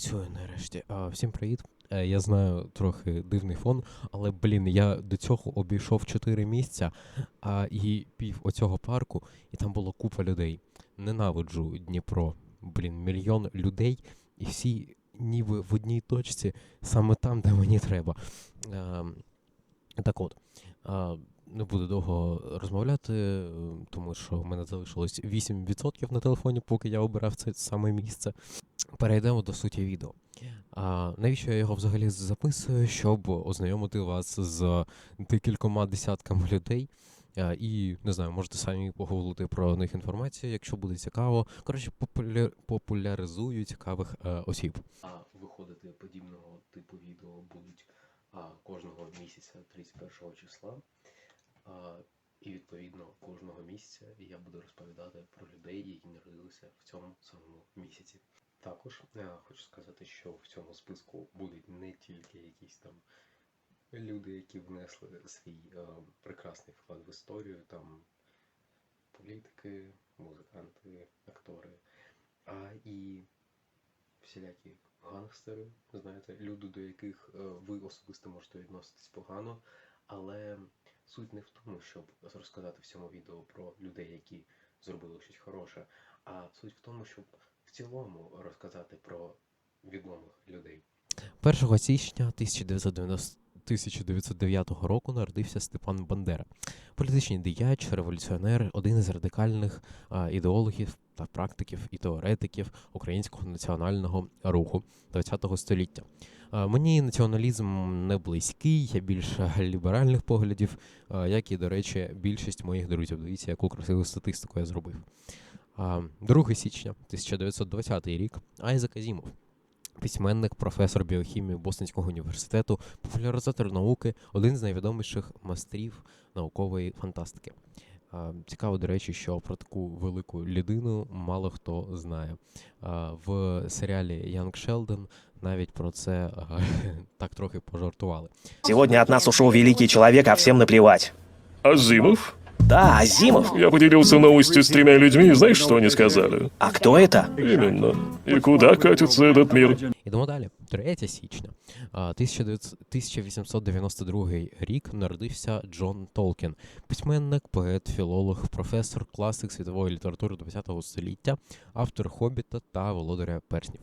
Працюю нарешті. А, всім привіт. Е, Я знаю трохи дивний фон, але блін, я до цього обійшов чотири місця а, і пів оцього парку, і там було купа людей. Ненавиджу Дніпро. Блін, мільйон людей, і всі ніби в одній точці, саме там, де мені треба. Ем, так от. А, не буду довго розмовляти, тому що в мене залишилось 8% на телефоні, поки я обирав це саме місце. Перейдемо до суті відео. А, навіщо я його взагалі записую? Щоб ознайомити вас з декількома десятками людей. А, і не знаю, можете самі погуглити про них інформацію, якщо буде цікаво. Коротше, популя... популяризую цікавих е, осіб. А виходити подібного типу відео будуть а, кожного місяця 31 числа. І відповідно кожного місяця я буду розповідати про людей, які народилися в цьому самому місяці. Також я хочу сказати, що в цьому списку будуть не тільки якісь там люди, які внесли свій е, прекрасний вклад в історію, там політики, музиканти, актори, а і всілякі гангстери, знаєте, люди, до яких е, ви особисто можете відноситись погано, але суть не в тому, щоб розказати в цьому відео про людей, які зробили щось хороше, а суть в тому, щоб в цілому розказати про відомих людей. 1 січня 1990 1909 року народився Степан Бандера, політичний діяч, революціонер, один із радикальних ідеологів та практиків і теоретиків українського національного руху ХХ століття. Мені націоналізм не близький, я більше ліберальних поглядів, як і, до речі, більшість моїх друзів. Дивіться, яку красиву статистику я зробив. А, 2 січня 1920 рік Айзек Азімов, письменник, професор біохімії Бостонського університету, популяризатор науки, один з найвідоміших майстрів наукової фантастики. Цікаво, до речі, що про таку велику людину мало хто знає. В серіалі Янг Шелдон навіть про це так трохи пожартували. Сегодня от нас ушел великий человек, а всем наплевать. Азимов? Да, Азимов. Я поделился новостью с тремя людьми, и знаешь, что они сказали? А кто это? Именно. И куда катится этот мир? Ідемо далі. 3 січня. А, 1900 1892 рік народився Джон Толкін, письменник, поет, філолог, професор, класик світової літератури ХХ століття, автор Хобіта та володаря перснів.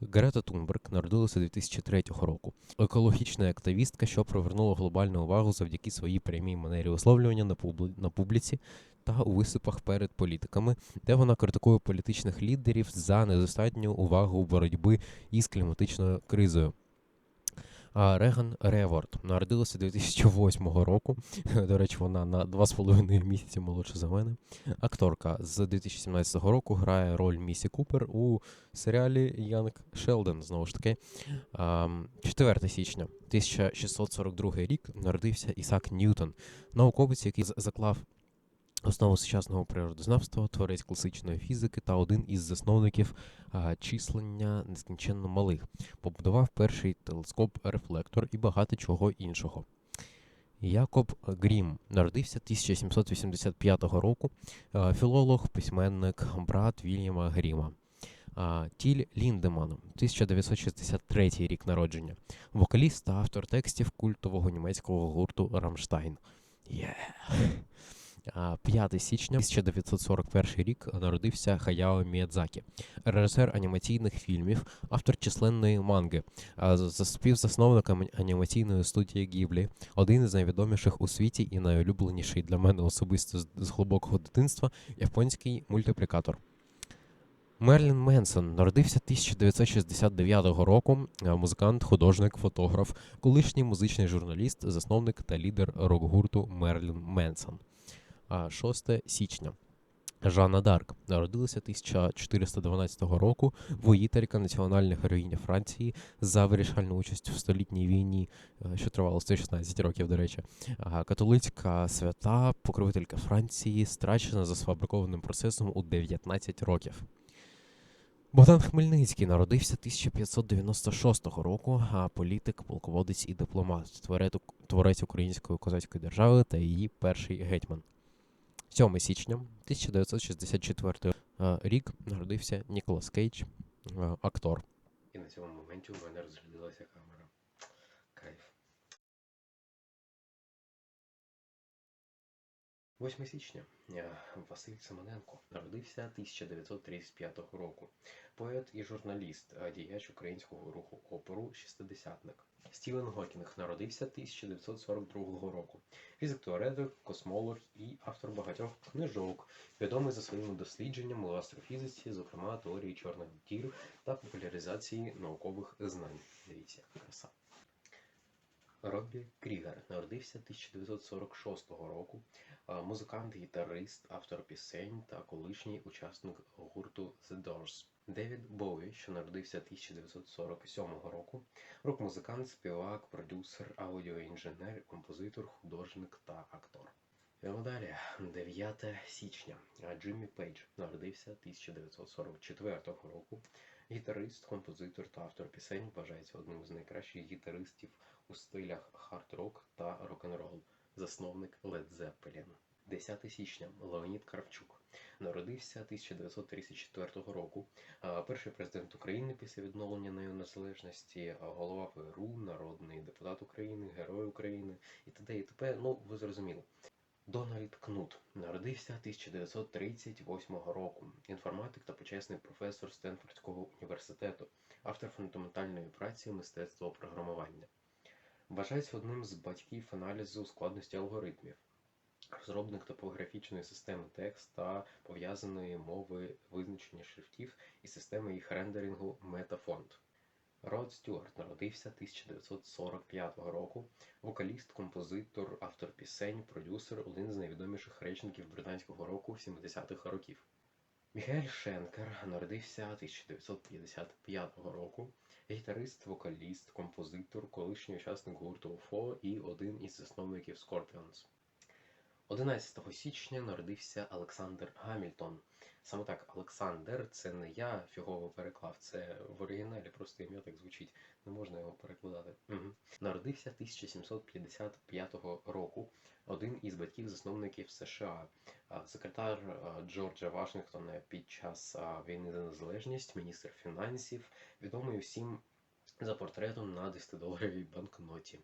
Грета Тунберг народилася 2003 року. Екологічна активістка, що привернула глобальну увагу завдяки своїй прямій манері висловлювання на, публі... на публіці та у виступах перед політиками, де вона критикує політичних лідерів за недостатню увагу боротьби із кліматичною кризою. Реган Реворд народилася 2008 року. До речі, вона на 2,5 місяці молодша за мене. Акторка з 2017 року грає роль Місі Купер у серіалі Янг Шелдон. Знову ж таки, А, 4 січня 1642 рік народився Ісак Ньютон, науковець, який заклав основу сучасного природознавства, творець класичної фізики та один із засновників а, числення нескінченно малих. Побудував перший телескоп-рефлектор і багато чого іншого. Якоб Грім народився 1785 року, а, філолог, письменник, брат Вільяма Гріма. А, Тіль Ліндеман, 1963 рік народження, вокаліст та автор текстів культового німецького гурту Рамштайн. Є. А, 5 січня 1941 рік народився Хаяо Міядзакі, режисер анімаційних фільмів, автор численної манги, співзасновник анімаційної студії Гіблі, один із найвідоміших у світі і найулюбленіший для мене особисто з глибокого дитинства японський мультиплікатор. Мерлін Менсон народився 1969 року. Музикант, художник, фотограф, колишній музичний журналіст, засновник та лідер рок-гурту Мерлін Менсон. А 6 січня. Жанна Дарк народилася 1412 року, воїтелька національна героїня Франції за вирішальну участь в столітній війні, е, що тривала 116 років, до речі. Католицька свята, покровителька Франції, страчена за сфабрикованим процесом у 19 років. Богдан Хмельницький народився 1596 року, а політик, полководець і дипломат, творець української козацької держави та її перший гетьман. 7 січня 1964 е, рік народився Ніколас Кейдж, е, актор. І на цьому моменті у мене розрядилася камера. Кайф. 8 січня. Е, Василь Семененко народився 1935 року. Поет і журналіст, діяч українського руху оперу шістидесятник. Стівен Гокінг народився 1942 року. Фізик-теоретик, космолог і автор багатьох книжок, відомий за своїми дослідженнями у астрофізиці, зокрема теорії чорних дір та популяризації наукових знань. Дивіться, краса. Роббі Крігер народився 1946 року. Музикант, гітарист, автор пісень та колишній учасник гурту The Doors. Девід Боуі, що народився 1947 року, рок-музикант, співак, продюсер, аудіоінженер, композитор, художник та актор. Йдемо далі. 9 січня. Джиммі Пейдж народився 1944 року. Гітарист, композитор та автор пісень вважається одним з найкращих гітаристів у стилях хард-рок та рок-н-рол, засновник Led Zeppelin. 10 січня Леонід Кравчук народився 1934 року. Перший президент України після відновлення нею незалежності, голова ПРУ, народний депутат України, Герой України і т.д. і т.п. Ну, ви зрозуміли. Дональд Кнут народився 1938 року. Інформатик та почесний професор Стенфордського університету, автор фундаментальної праці мистецтво програмування. Вважається одним з батьків аналізу складності алгоритмів, розробник топографічної системи текст та пов'язаної мови визначення шрифтів і системи їх рендерингу Metafont. Род Стюарт народився 1945 року, вокаліст, композитор, автор пісень, продюсер, один з найвідоміших речників британського року 70-х років. Міхаель Шенкер народився 1955 року, гітарист, вокаліст, композитор, колишній учасник гурту UFO і один із засновників Scorpions. 11 січня народився Олександр Гамільтон. Саме так, Олександр це не я фігово переклав, це в оригіналі просто ім'я так звучить, не можна його перекладати. Угу. Народився 1755 року, один із батьків-засновників США, секретар Джорджа Вашингтона під час війни за незалежність, міністр фінансів, відомий усім за портретом на 10-доларовій банкноті.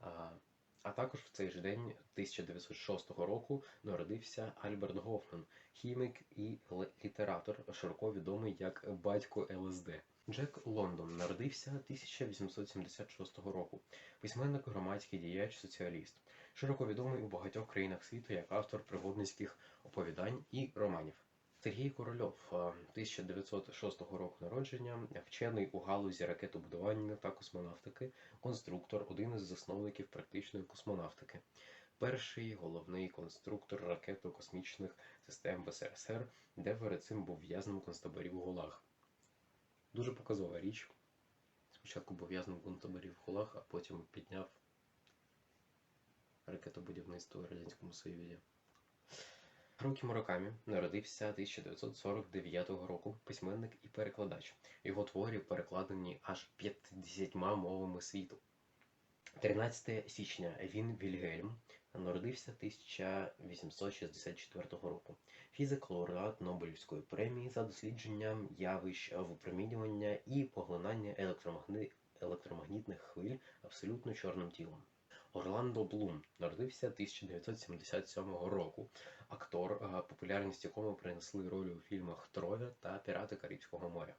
А, також в цей же день 1906 року народився Альберт Гофман, хімік і літератор, широко відомий як батько ЛСД. Джек Лондон народився 1876 року, письменник, громадський діяч, соціаліст, широко відомий у багатьох країнах світу як автор пригодницьких оповідань і романів. Сергій Корольов, 1906 року народження, вчений у галузі ракетобудування та космонавтики, конструктор, один із засновників практичної космонавтики, перший головний конструктор ракето-космічних систем в СРСР, де перед цим був в'язним концтаборів ГУЛАГ. Дуже показова річ. Спочатку був в'язним концтаборів ГУЛАГ, а потім підняв ракетобудівництво в Радянському Союзі. Харукі Муракамі народився 1949 року, письменник і перекладач. Його твори перекладені аж 50 мовами світу. 13 січня він Вільгельм народився 1864 року. Фізик, лауреат Нобелівської премії за дослідженням явищ випромінювання і поглинання електромагни... електромагнітних хвиль абсолютно чорним тілом. Орландо Блум народився 1977 року. Актор, популярність якому принесли ролі у фільмах Троя та Пірати Карибського моря.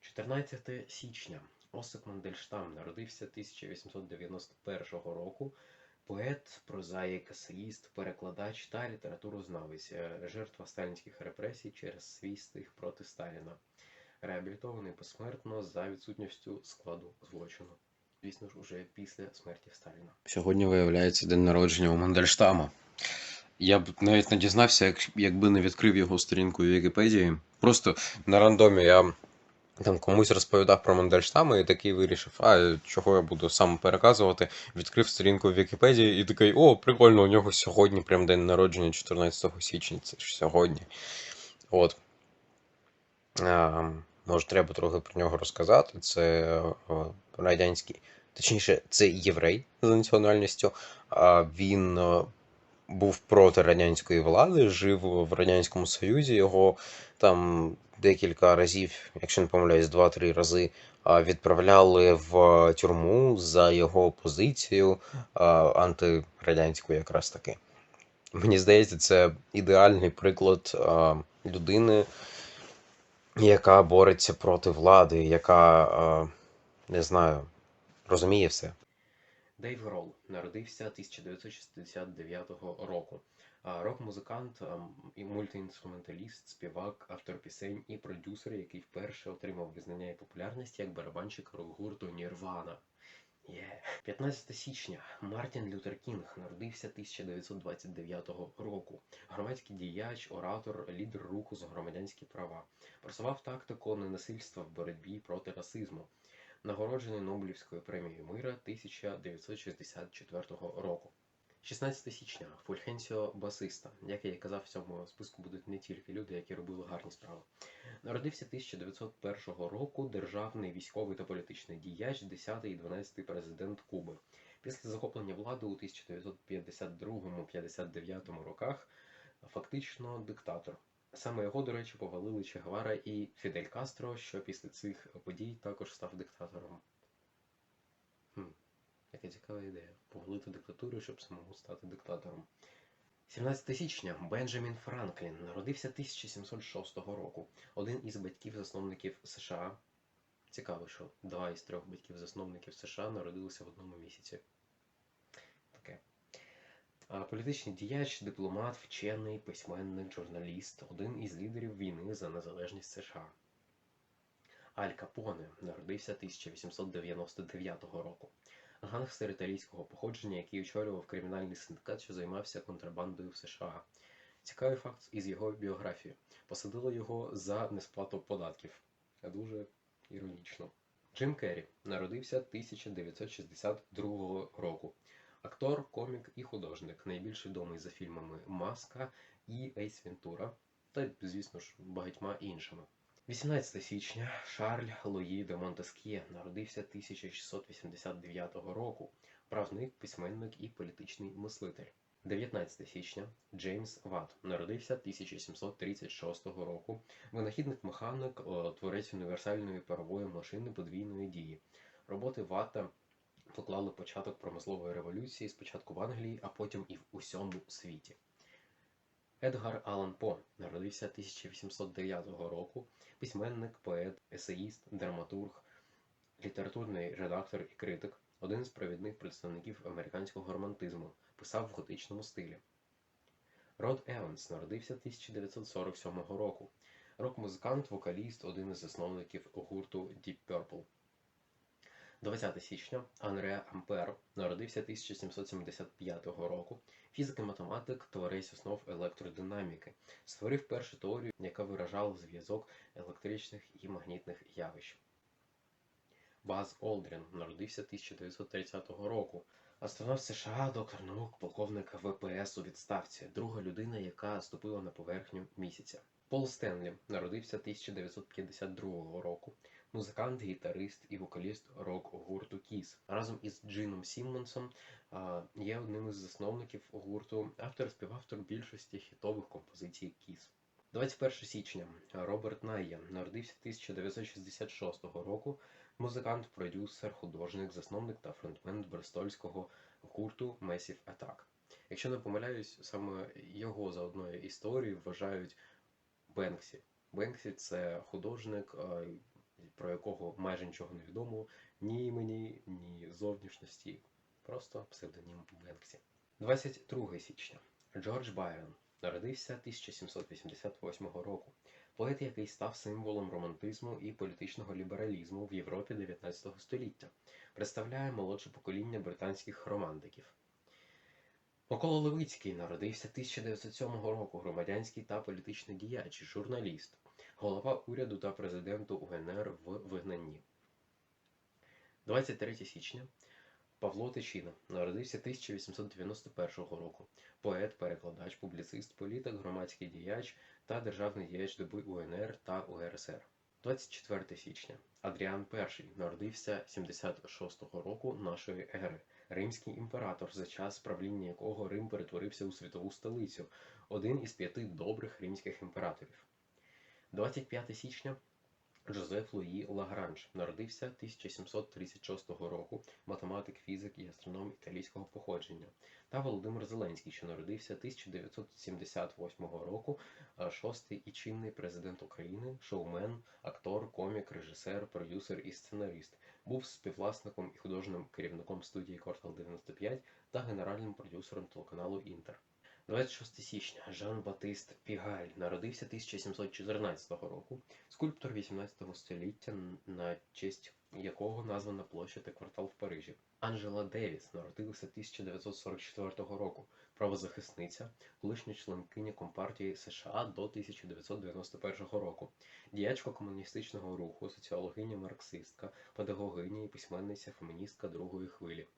14 січня Осип Мандельштам народився 1891 року. Поет, прозаїк, есеїст, перекладач та літературознавець, е, жертва сталінських репресій через свій стих проти Сталіна, реабілітований посмертно за відсутністю складу злочину. Звісно ж, уже після смерті Сталіна. Сьогодні виявляється день народження у Мандельштама. Я б навіть не дізнався, якби не відкрив його сторінку в Вікіпедії. Просто на рандомі я там комусь розповідав про Мандельштама і такий вирішив, а чого я буду сам переказувати. Відкрив сторінку в Вікіпедії і такий, о, прикольно, у нього сьогодні прям день народження, 14 січня, це ж сьогодні. От. А, може, треба трохи про нього розказати. Це е, радянський, точніше, це єврей за національністю. А він е, був проти радянської влади, жив в Радянському Союзі. Його там декілька разів, якщо не помиляюсь, два-три рази відправляли в тюрму за його позицію антирадянську якраз таки. Мені здається, це ідеальний приклад людини, яка бореться проти влади, яка, не знаю, розуміє все. Дейв Гролл народився 1969 року. Рок-музикант, і мультиінструменталіст, співак, автор пісень і продюсер, який вперше отримав визнання і популярність як барабанщик рок-гурту Нірвана. Є. 15 січня Мартін Лютер Кінг народився 1929 року. Громадський діяч, оратор, лідер руху за громадянські права. Просував тактику ненасильства в боротьбі проти расизму. Нагороджений Нобелівською премією мира 1964 року. 16 січня Фульхенсіо Басиста. Як я і казав, в цьому списку будуть не тільки люди, які робили гарні справи. Народився 1901 року державний військовий та політичний діяч, 10 і 12 президент Куби. Після захоплення влади у 1952-59 роках фактично диктатор. Саме його, до речі, повалили Че Гевара і Фідель Кастро, що після цих подій також став диктатором. Хм, яка цікава ідея. Повалити диктатуру, щоб самому стати диктатором. 17 січня Бенджамін Франклін народився 1706 року. Один із батьків-засновників США. Цікаво, що два із трьох батьків-засновників США народилися в одному місяці. Політичний діяч, дипломат, вчений, письменник, журналіст, один із лідерів війни за незалежність США. Аль Капоне народився 1899 року. Гангстер італійського походження, який очолював кримінальний синдикат, що займався контрабандою в США. Цікавий факт із його біографії. Посадили його за несплату податків. Дуже іронічно. Джим Керрі народився 1962 року. Актор, комік і художник, найбільш відомий за фільмами Маска і Ейс Вентура, та, звісно ж, багатьма іншими. 18 січня Шарль Луї де Монтескє народився 1689 року, правник, письменник і політичний мислитель. 19 січня Джеймс Ватт народився 1736 року, винахідник-механик, е, творець універсальної парової машини подвійної дії. Роботи Ватта поклали початок промислової революції спочатку в Англії, а потім і в усьому світі. Едгар Алан По народився 1809 року, письменник, поет, есеїст, драматург, літературний редактор і критик, один з провідних представників американського романтизму, писав в готичному стилі. Род Еванс народився 1947 року. Рок-музикант, вокаліст, один із засновників гурту Deep Purple. 20 січня Анре Ампер народився 1775 року. Фізик і математик, творець основ електродинаміки, створив першу теорію, яка виражала зв'язок електричних і магнітних явищ. Баз Олдрін народився 1930 року. Астронавт США, доктор наук, полковник ВПС у відставці, друга людина, яка ступила на поверхню місяця. Пол Стенлі народився 1952 року. Музикант, гітарист і вокаліст рок-гурту Кіс. Разом із Джином Сіммонсом є одним із засновників гурту, автор співавтор більшості хітових композицій Кіс. 21 січня Роберт Найє народився 1966 року. Музикант, продюсер, художник, засновник та фронтмен брестольського гурту Massive Attack. Якщо не помиляюсь, саме його за одною історією вважають Бенксі. Бенксі це художник, про якого майже нічого не відомо, ні імені, ні зовнішності. Просто псевдонім Бенксі. 22 січня. Джордж Байрон народився 1788 року. Поет, який став символом романтизму і політичного лібералізму в Європі 19 століття, представляє молодше покоління британських романтиків. Микола Левицький народився 1907 року, громадянський та політичний діяч, журналіст, голова уряду та президенту УНР в вигнанні. 23 січня Павло Тичина народився 1891 року. Поет, перекладач, публіцист, політик, громадський діяч та державний діяч доби УНР та УРСР. 24 січня Адріан І народився 76-го року нашої ери. Римський імператор, за час правління якого Рим перетворився у світову столицю, один із п'яти добрих римських імператорів. 25 січня Жозеф Луї Лагранж народився 1736 року, математик, фізик і астроном італійського походження, та Володимир Зеленський, що народився 1978 року, шостий і чинний президент України, шоумен, актор, комік, режисер, продюсер і сценарист. Був співвласником і художнім керівником студії Квартал 95 та генеральним продюсером телеканалу Інтер. 26 січня Жан Батист Пігаль народився 1714 року, скульптор 18 століття, на честь якого названа площа та квартал в Парижі. Анжела Девіс народилася 1944 року, правозахисниця, колишня членкиня Компартії США до 1991 року, діячка комуністичного руху, соціологиня марксистка, педагогиня і письменниця феміністка другої хвилі.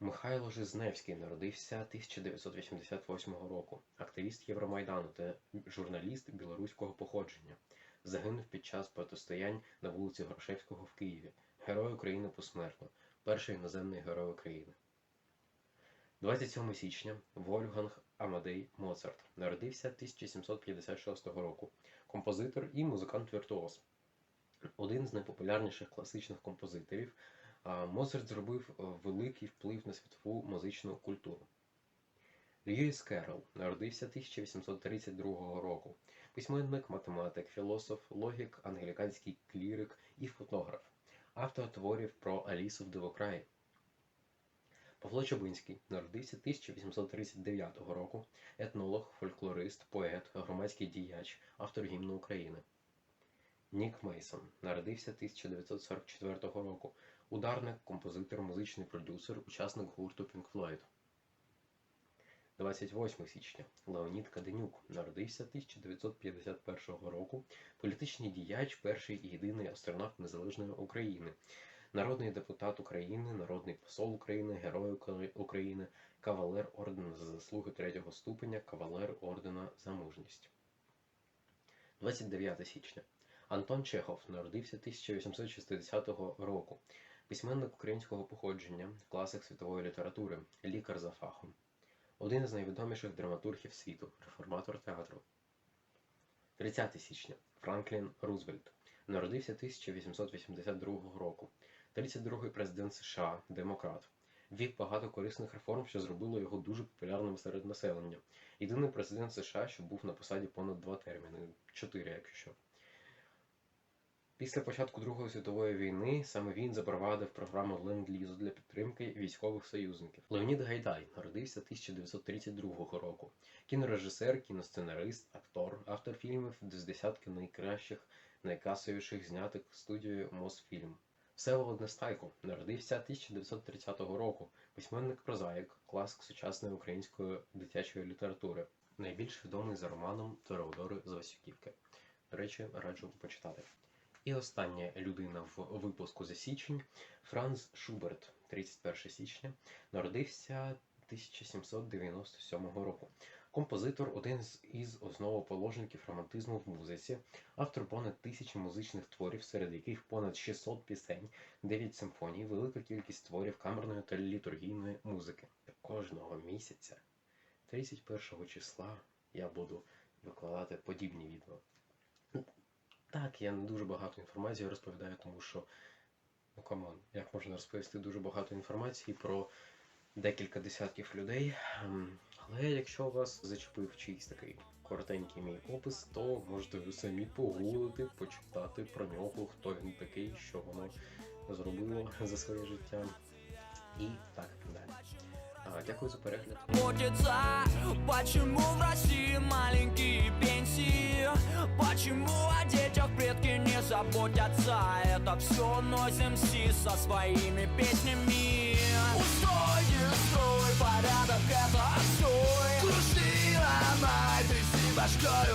Михайло Жизневський народився 1988 року, активіст Євромайдану та журналіст білоруського походження. Загинув під час протистоянь на вулиці Грушевського в Києві. Герой України посмертно. Перший іноземний герой України. 27 січня Вольфганг Амадей Моцарт народився 1756 року. Композитор і музикант-віртуоз. Один з найпопулярніших класичних композиторів. Моцарт зробив е, великий вплив на світову музичну культуру. Льюіс Керрол народився 1832 року. Письменник, математик, філософ, логік, англіканський клірик і фотограф. Автор творів про Алісу в Дивокраї. Павло Чобинський народився 1839 року, етнолог, фольклорист, поет, громадський діяч, автор гімну України. Нік Мейсон народився 1944 року, ударник, композитор, музичний продюсер, учасник гурту Pink Floyd. 28 січня. Леонід Каденюк. Народився 1951 року, політичний діяч, перший і єдиний астронавт Незалежної України, народний депутат України, народний посол України, Герой України, кавалер ордена за заслуги третього ступеня, кавалер ордена за мужність. 29 січня. Антон Чехов. Народився 1860 року, письменник українського походження, класик світової літератури, лікар за фахом. Один з найвідоміших драматургів світу, реформатор театру. 30 січня Франклін Рузвельт народився 1882 року. 32-й президент США, демократ. Ввів багато корисних реформ, що зробило його дуже популярним серед населення. Єдиний президент США, що був на посаді понад два терміни, чотири, якщо що. Після початку Другої світової війни саме він запровадив програму Ленд-Лізу для підтримки військових союзників. Леонід Гайдай народився 1932 року. Кінорежисер, кіносценарист, актор, автор фільмів з десятки найкращих, найкасовіших знятих студією Мосфільм. Всеволод Нестайко народився 1930 року, письменник прозаїк, класик сучасної української дитячої літератури, найбільш відомий за романом Теодори з Васюківки. До речі, раджу почитати. І остання людина в випуску за січень Франц Шуберт, 31 січня, народився 1797 року. Композитор, один із основоположників романтизму в музиці, автор понад тисячі музичних творів, серед яких понад 600 пісень, 9 симфоній, велика кількість творів камерної та літургійної музики. Кожного місяця, 31 числа, я буду викладати подібні відео. Так, я не дуже багато інформації розповідаю, тому що, ну камон, як можна розповісти дуже багато інформації про декілька десятків людей. Ем, Але якщо вас зачепив чийсь такий коротенький мій опис, то можете ви самі погуглити, почитати про нього, хто він такий, що воно зробило за своє життя. І так далі. А, дякую за перегляд. Почему в России маленькие пенсии? Почему о детях предки не заботятся? Это все носим си со своими песнями. Устой, строй, порядок это отстой Круши, ломай, тряси башкой